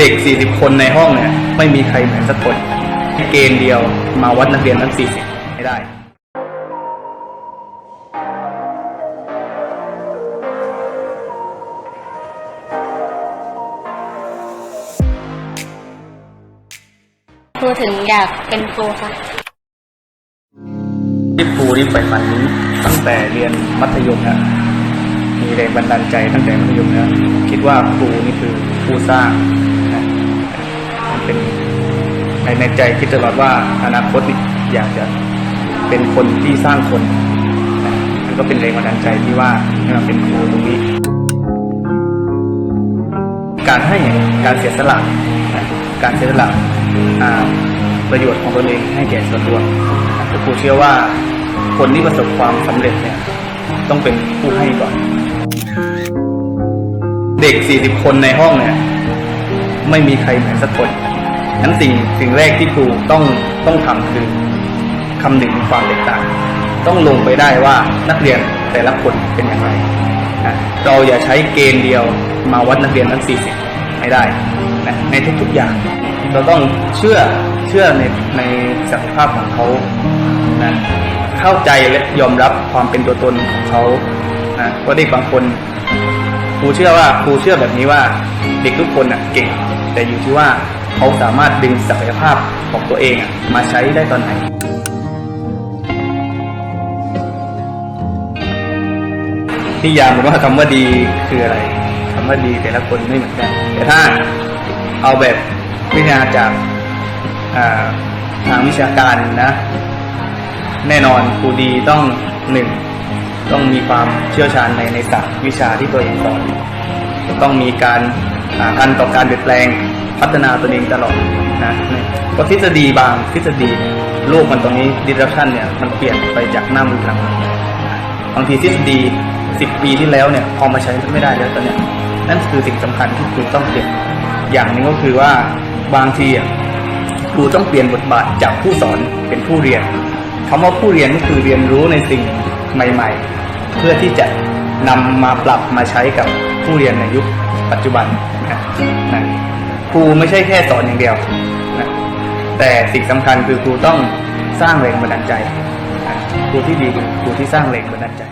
เด็ก 40 คนในห้องเนี่ย ไม่มีใครเหมือนสักคน เกณฑ์เดียวมาวัดนักเรียนทั้ง 40 ไม่ได้ ครูถึงอยากเป็นครูค่ะ ที่ครูที่ใฝ่ฝันตั้งแต่เรียนมัธยมนะมีแรงบันดาลใจตั้งแต่มัธยมนะคิดว่าครูนี่คือผู้สร้างนะมันเป็น ในในใจคิดตลอดว่าอนาคตอยากจะเป็นคนที่สร้างคนนะมันก็เป็นแรงบันดาลใจที่ว่าให้มาเป็นครูตรงนี้ การให้การเสียสละการเสียสละประโยชน์ของตนเองให้แก่ส่วนรวมนะครูเชื่อว่าคนที่ประสบความสำเร็จเนี่ยต้องเป็นผู้ให้ก่อน เด็ก 40 คนในห้องเนี่ย ไม่มีใครเหมือนสักคน นั้นสิ่งสิ่งแรกที่ครูต้องต้องทำคือคำนึงถึงความแตกต่าง ต้องลงไปได้ว่านักเรียนแต่ละคนเป็นอย่างไรนะเราอย่าใช้เกณฑ์เดียวมาวัดนักเรียนทั้ง 40 ไม่ได้นะในทุกๆอย่าง เราต้องเชื่อเชื่อในในศักยภาพของเขานะเข้าใจและยอมรับความเป็นตัวตนของเขานะว่าเด็กบางคนครูเชื่อว่าครูเชื่อแบบนี้ว่าเด็กทุกคนอะเก่ง แต่อยู่ที่ว่า เขาสามารถดึงศักยภาพของตัวเองมาใช้ได้ตอนไหนนิยามว่าคำว่าดีคืออะไรคำว่าดีแต่ละคนไม่เหมือนกัน แต่ถ้าเอาแบบวิทยาจากทางวิชาการนะ แน่นอนครูดีต้องหนึ่งต้องมีความเชี่ยวชาญในในศาสตร์วิชาที่ตัวเองสอน ต้องมีการ ทันต่อการเปลี่ยนแปลงพัฒนาตัวเองตลอดนะก็ทฤษฎีบางทฤษฎีโลกมันตรงนี้ disruption เนี่ยมันเปลี่ยนไปจากหน้ามือหลังบางทีทฤษฎีสิบปีที่แล้วเนี่ยพอมาใช้ไม่ได้แล้วตอนเนี้ยนั่นคือสิ่งสำคัญที่ครูต้องเปลี่ยนอย่างหนึงก็คือว่าบางทีอะครูต้องเปลี่ยนบทบาทจากผู้สอนเป็นผู้เรียนคำว่าผู้เรียนก็คือเรียนรู้ในสิ่งใหม่ ๆ เพื่อที่จะนำมาปรับมาใช้กับผู้เรียนในยุค ปัจจุบันนะนะครูไม่ใช่แค่สอนอย่างเดียวนะแต่สิ่งสำคัญคือครูต้องสร้างแรงบันดาลใจนะครูที่ดีคือครูที่สร้างแรงบันดาลใจ